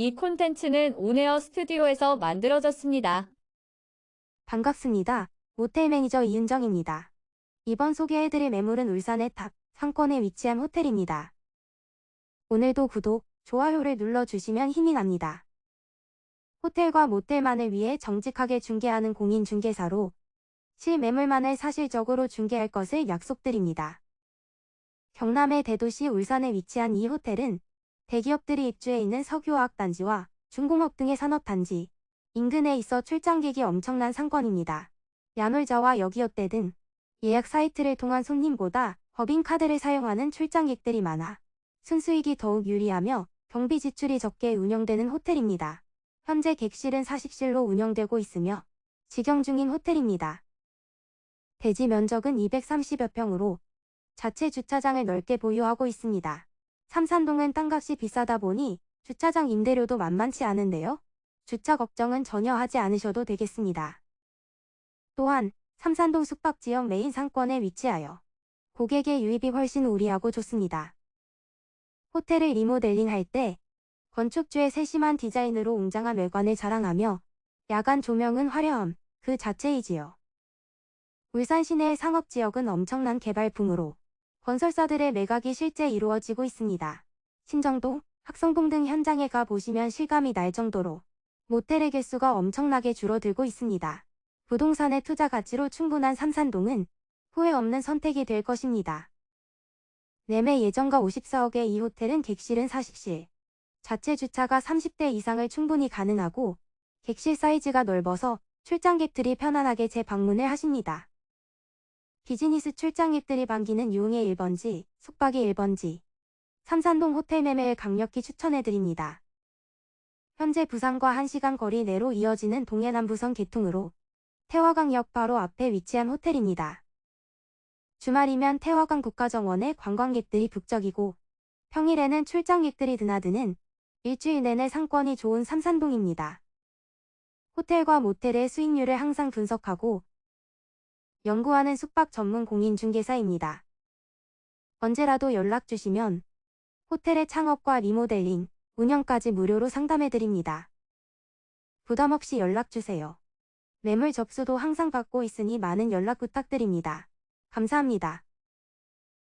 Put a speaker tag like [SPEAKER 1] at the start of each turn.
[SPEAKER 1] 이 콘텐츠는 온에어 스튜디오에서 만들어졌습니다.
[SPEAKER 2] 반갑습니다. 모텔 매니저 이은정입니다. 이번 소개해드릴 매물은 울산의 탑 상권에 위치한 호텔입니다. 오늘도 구독, 좋아요를 눌러주시면 힘이 납니다. 호텔과 모텔만을 위해 정직하게 중개하는 공인중개사로 실매물만을 사실적으로 중개할 것을 약속드립니다. 경남의 대도시 울산에 위치한 이 호텔은 대기업들이 입주해 있는 석유화학 단지와 중공업 등의 산업 단지, 인근에 있어 출장객이 엄청난 상권입니다. 야놀자와 여기어때 등 예약 사이트를 통한 손님보다 법인카드를 사용하는 출장객들이 많아 순수익이 더욱 유리하며 경비 지출이 적게 운영되는 호텔입니다. 현재 객실은 40실로 운영되고 있으며 직영 중인 호텔입니다. 대지 면적은 230여 평으로 자체 주차장을 넓게 보유하고 있습니다. 삼산동은 땅값이 비싸다 보니 주차장 임대료도 만만치 않은데요. 주차 걱정은 전혀 하지 않으셔도 되겠습니다. 또한 삼산동 숙박지역 메인 상권에 위치하여 고객의 유입이 훨씬 우리하고 좋습니다. 호텔을 리모델링 할 때 건축주의 세심한 디자인으로 웅장한 외관을 자랑하며 야간 조명은 화려함 그 자체이지요. 울산 시내의 상업지역은 엄청난 개발풍으로 건설사들의 매각이 실제 이루어지고 있습니다. 신정동, 학성동 등 현장에 가 보시면 실감이 날 정도로 모텔의 개수가 엄청나게 줄어들고 있습니다. 부동산의 투자 가치로 충분한 삼산동은 후회 없는 선택이 될 것입니다. 매매 예정가 54억의 이 호텔은 객실은 40실, 자체 주차가 30대 이상을 충분히 가능하고 객실 사이즈가 넓어서 출장객들이 편안하게 재방문을 하십니다. 비즈니스 출장객들이 반기는 유흥의 1번지, 숙박의 1번지, 삼산동 호텔 매매를 강력히 추천해드립니다. 현재 부산과 1시간 거리 내로 이어지는 동해남부선 개통으로 태화강역 바로 앞에 위치한 호텔입니다. 주말이면 태화강 국가정원에 관광객들이 북적이고 평일에는 출장객들이 드나드는 일주일 내내 상권이 좋은 삼산동입니다. 호텔과 모텔의 수익률을 항상 분석하고 연구하는 숙박 전문 공인중개사입니다. 언제라도 연락 주시면 호텔의 창업과 리모델링, 운영까지 무료로 상담해드립니다. 부담 없이 연락주세요. 매물 접수도 항상 받고 있으니 많은 연락 부탁드립니다. 감사합니다.